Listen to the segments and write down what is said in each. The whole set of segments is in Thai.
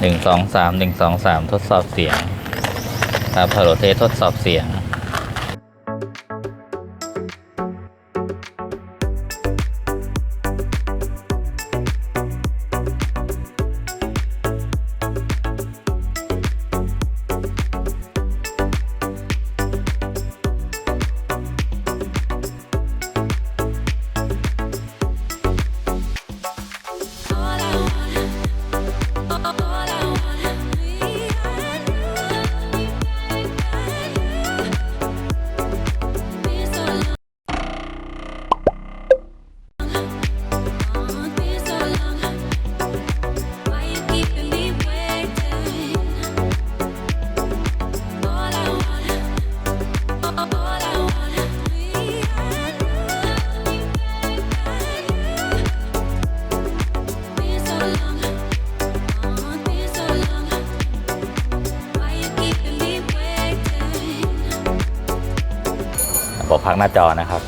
หนึ่งสองสามหนึ่งสองสามทดสอบเสียงครับพาโลเทสทดสอบเสียง พักหน้าจอนะครับ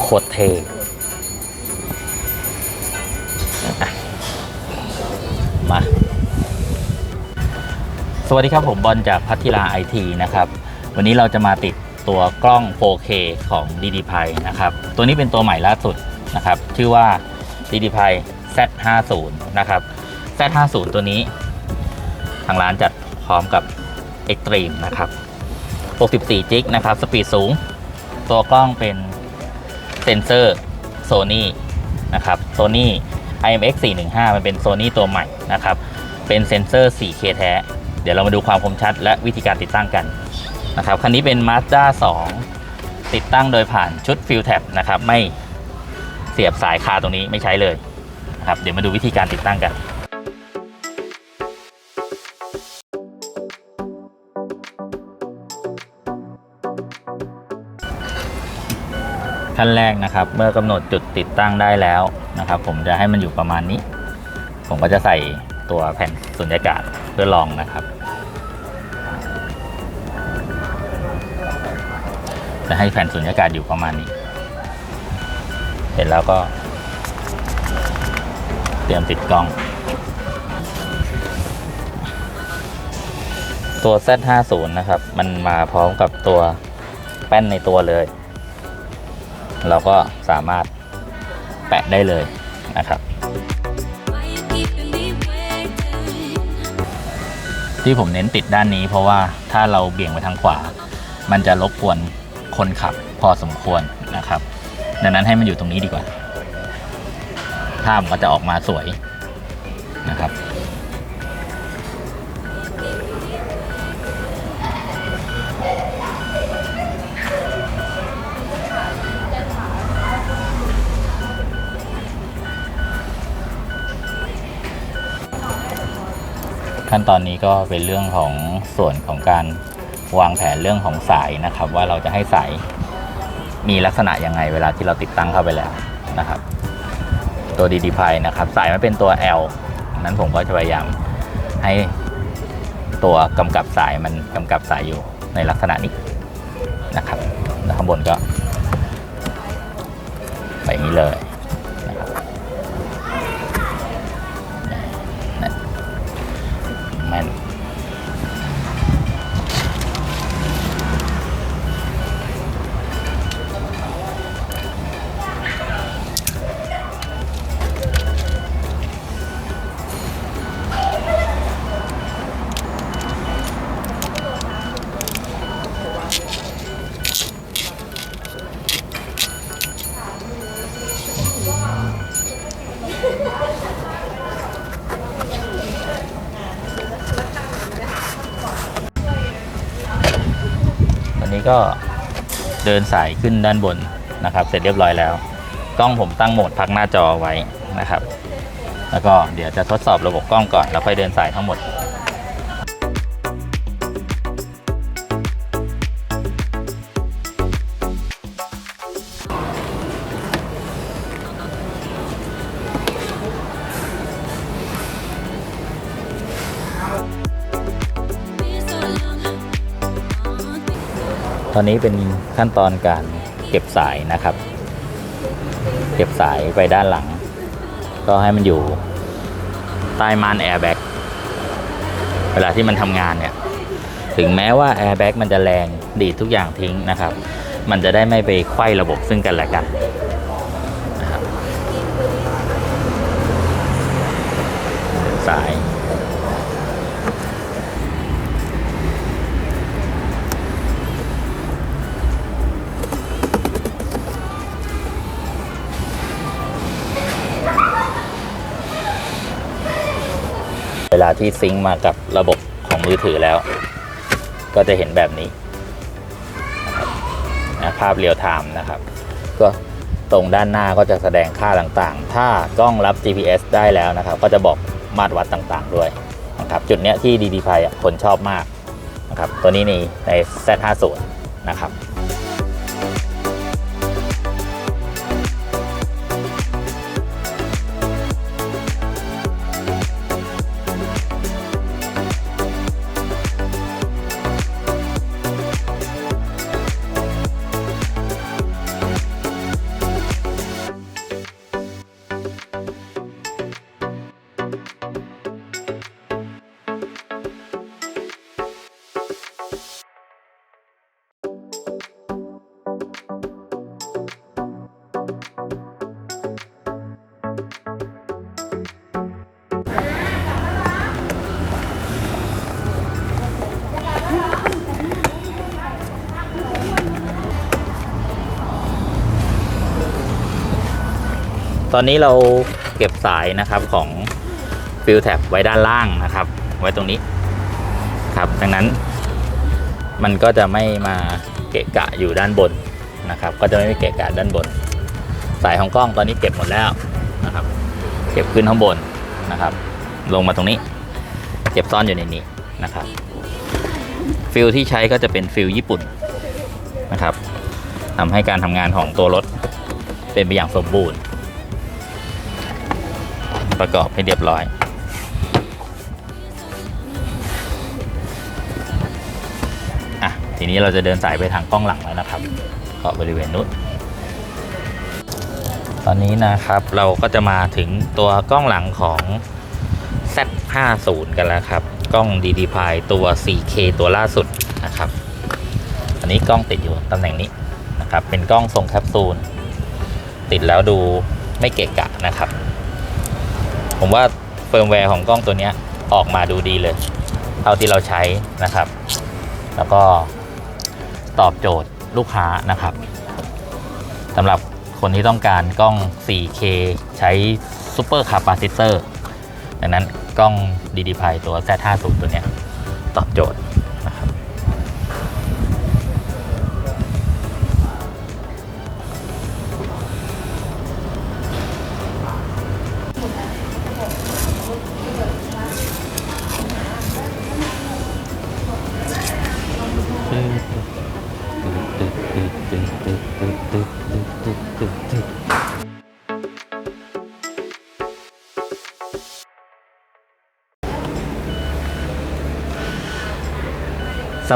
โคตรเท่มา สวัสดีครับผมบอลจากพัทธิลาไอทีนะครับ วันนี้เราจะมาติดตัวกล้อง 4K ของ d d p i นะครับ ตัวนี้เป็นตัวใหม่ล่าสุดนะครับ ชื่อว่า d d p i Z50 นะครับ Z50 ตัวนี้ ทางร้านจัดพร้อมกับ Extreme นะครับ 64จิกนะครับ สปีดสูง ตัวกล้องเป็นเซนเซอร์ Sony นะครับ Sony IMX 415 มันเป็น Sony ตัวใหม่นะครับ เป็นเซนเซอร์ 4K แท้ เดี๋ยวเรามาดูความคมชัดและวิธีการติดตั้งกันนะครับ คันนี้เป็น Mazda 2 ติดตั้งโดยผ่านชุด f i l t a p นะครับ ไม่เสียบสายคาตรงนี้ไม่ใช้เลย นะครับเดี๋ยวมาดูวิธีการติดตั้งกันขั้นแรกนะครับ เมื่อกำหนดจุดติดตั้งได้แล้วนะครับ ผมจะให้มันอยู่ประมาณนี้ ผมก็จะใส่ตัวแผ่นสุญญากาศเพื่อลองนะครับ จะให้แผ่นสุญญากาศอยู่ประมาณนี้ เสร็จแล้วก็ รียมติดกล้อง ตัว Z50 นะครับ มันมาพร้อมกับตัวแป้นในตัวเลย เราก็สามารถแปะได้เลยนะครับ ที่ผมเน้นติดด้านนี้เพราะว่าถ้าเราเบี่ยงไปทางขวา มันจะรบกวนคนขับพอสมควรนะครับ ดังนั้นให้มันอยู่ตรงนี้ดีกว่า ภาพมันก็จะออกมาสวยนะครับ ขั้นตอนนี้ก็เป็นเรื่องของส่วนของการวางแผนเรื่องของสายนะครับ ว่าเราจะให้สายมีลักษณะยังไงเวลาที่เราติดตั้งเข้าไปแล้วนะครับ ตัว DD p i นะครับ สายมันเป็นตัว L นั้นผมก็จะพยายามให้ตัวกำกับสายมันกำกับสายอยู่ในลักษณะนี้นะครับแล้วข้างบนก็ ก็เดินสายขึ้นด้านบนนะครับ เสร็จเรียบร้อยแล้ว กล้องผมตั้งโหมดพักหน้าจอไว้นะครับ แล้วก็เดี๋ยวจะทดสอบระบบกล้องก่อนแล้วค่อยเดินสายทั้งหมด อนนี้เป็นขั้นตอนการเก็บสายนะครับ เก็บสายไปด้านหลัง ก็ให้มันอยู่ใต้ม่านแอร์แบ็กเวลาที่มันทำงานเนี่ย ถึงแม้ว่าแอร์แบ็กมันจะแรงดีดทุกอย่างทิ้งนะครับ มันจะได้ไม่ไปไขว้ระบบซึ่งกันและกัน เวลาที่ซิงก์มากับระบบของมือถือแล้ว ก็จะเห็นแบบนี้นะภาพเรียลไทม์นะครับ ก็ตรงด้านหน้าก็จะแสดงค่าต่างๆ ถ้ากล้องรับ GPS ได้แล้วนะครับ ก็จะบอกมาตรวัดต่างๆ ด้วยนะครับ จุดเนี้ยที่ DD p i คนชอบมากนะครับ ตัวนี้ในใน Z50 นะครับ ตอนนี้เราเก็บสายนะครับของฟิลแท็บไว้ด้านล่างนะครับ ไว้ตรงนี้ครับดังนั้น มันก็จะไม่มาเกะกะอยู่ด้านบนนะครับ ก็จะไม่เกะกะด้านบน สายของกล้องตอนนี้เก็บหมดแล้วนะครับ เก็บขึ้นข้างบนนะครับ ลงมาตรงนี้ เก็บซ่อนอยู่ในนี้นะครับ ฟิลที่ใช้ก็จะเป็นฟิลญี่ปุ่นนะครับทำให้การทำงานของตัวรถเป็นไปอย่างสมบูรณ์ ประกอบให้เรียบร้อย อะ ทีนี้เราจะเดินสายไปทางกล้องหลังแล้วนะครับก็บริเวณนู้นตอนนี้นะครับเราก็จะมาถึงตัวกล้องหลังของ Z50 กันแล้วครับ กล้อง DD p i ตัว 4K ตัวล่าสุดนะครับ อันนี้กล้องติดอยู่ตำแหน่งนี้นะครับ เป็นกล้องทรงแคปซูล ติดแล้วดูไม่เกะกะนะครับ ผมว่าเฟิร์มแวร์ของกล้องตัวนี้ออกมาดูดีเลย เท่าที่เราใช้นะครับ แล้วก็ตอบโจทย์ลูกค้านะครับสำหรับคนที่ต้องการกล้อง 4K ใช้ Super Capacitor ดังนั้นกล้อง DD p i ตัว Z50 ตัวนี้ตอบโจทย์ สำ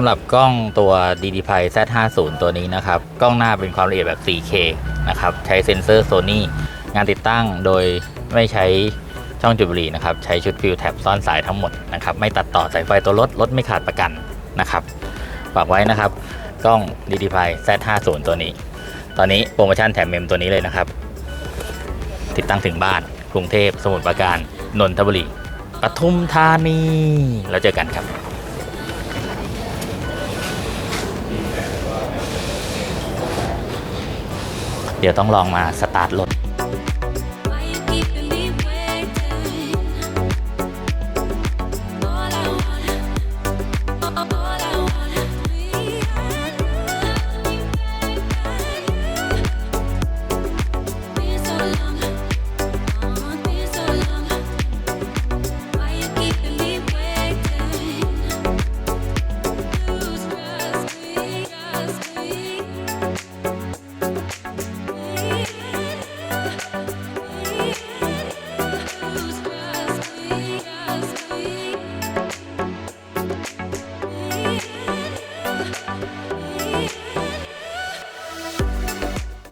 หรับกล้องตัว DD p i Z50 ตัวนี้นะครับ กล้องหน้าเป็นความละเอียดแบบ 4K นะครับ ใช้เซ็นเซอร์ Sony งานติดตั้งโดยไม่ใช้ช่องจุดบุหรี่นะครับ ใช้ชุดฟิลแท็บซ่อนสายทั้งหมดนะครับ ไม่ตัดต่อสายไฟตัวรถ รถไม่ขาดประกันนะครับ ฝากไว้นะครับ กล้อง DD p i Z50 ตัวนี้ ตอนนี้โปรโมชั่นแถมเมมตัวนี้เลยนะครับ ติดตั้งถึงบ้านกรุงเทพสมุทรปราการนนทบุรีปทุมธานีแล้วเจอกันครับเดี๋ยวต้องลองมาสตาร์ทรถ